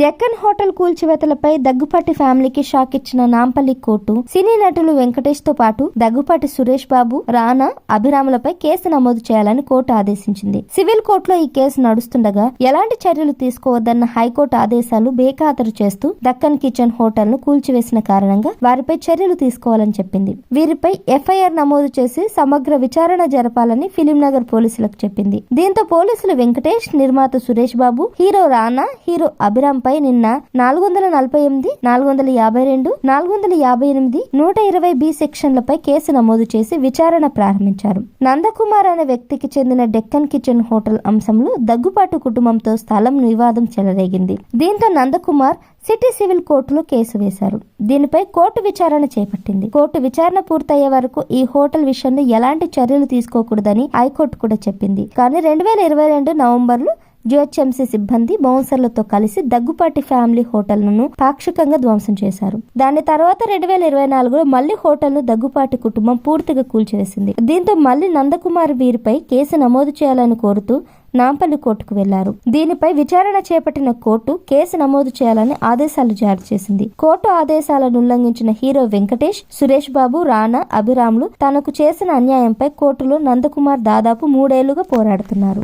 Deccan hotel కూల్చివేతలపై Daggubati ఫ్యామిలీకి shock ఇచ్చిన Nampally court సినీ నటులు వెంకటేష్తో పాటు దగ్గుపాటి సురేష్ బాబు రానా అభిరాములపై కేసు నమోదు చేయాలని కోర్టు ఆదేశించింది. సివిల్ కోర్టులో ఈ కేసు నడుస్తుండగా ఎలాంటి చర్యలు తీసుకోవద్దన్న హైకోర్టు ఆదేశాలు బేఖాతరు చేస్తూ దక్కన్ కిచెన్ హోటల్ను కూల్చివేసిన కారణంగా వారిపై చర్యలు తీసుకోవాలని చెప్పింది. వీరిపై ఎఫ్ఐఆర్ నమోదు చేసి సమగ్ర విచారణ జరపాలని ఫిలిం నగర్ పోలీసులకు చెప్పింది. దీంతో పోలీసులు వెంకటేష్ నిర్మాత సురేష్ బాబు హీరో రానా హీరో అభిరామ్ పై నిన్న నాలుగు వందల నలభై ఎనిమిది నాలుగు వందల యాభై రెండు నాలుగు వందల యాభై ఎనిమిది నూట ఇరవై బి సెక్షన్లపై కేసు నమోదు చేసి విచారణ ప్రారంభించారు. నందకుమార్ అనే వ్యక్తికి చెందిన డెక్కన్ కిచెన్ హోటల్ అంశంలో దగ్గుబాటు కుటుంబంతో స్థలం వివాదం చెలరేగింది. దీంతో నందకుమార్ సిటీ సివిల్ కోర్టులో కేసు వేశారు. దీనిపై కోర్టు విచారణ చేపట్టింది. కోర్టు విచారణ పూర్తయ్యే వరకు ఈ హోటల్ విషయంలో ఎలాంటి చర్యలు తీసుకోకూడదని హైకోర్టు కూడా చెప్పింది. కానీ రెండు వేల ఇరవై రెండు నవంబర్లో జిహెచ్ఎంసీ సిబ్బంది బౌన్సర్లతో కలిసి దగ్గుపాటి ఫ్యామిలీ హోటల్ను పాక్షికంగా ధ్వంసం చేశారు. దాని తర్వాత రెండు వేల ఇరవై నాలుగులో మళ్ళీ హోటల్ను దగ్గుపాటి కుటుంబం పూర్తిగా కూల్చివేసింది. దీంతో మళ్ళీ నందకుమార్ వీరిపై కేసు నమోదు చేయాలని కోరుతూ నాంపల్లి కోర్టుకు వెళ్ళారు. దీనిపై విచారణ చేపట్టిన కోర్టు కేసు నమోదు చేయాలని ఆదేశాలు జారీ చేసింది. కోర్టు ఆదేశాలను ఉల్లంఘించిన హీరో వెంకటేష్ సురేష్ బాబు రానా అభిరాములు తనకు చేసిన అన్యాయంపై కోర్టులో నందకుమార్ దాదాపు మూడేళ్ళుగా పోరాడుతున్నారు.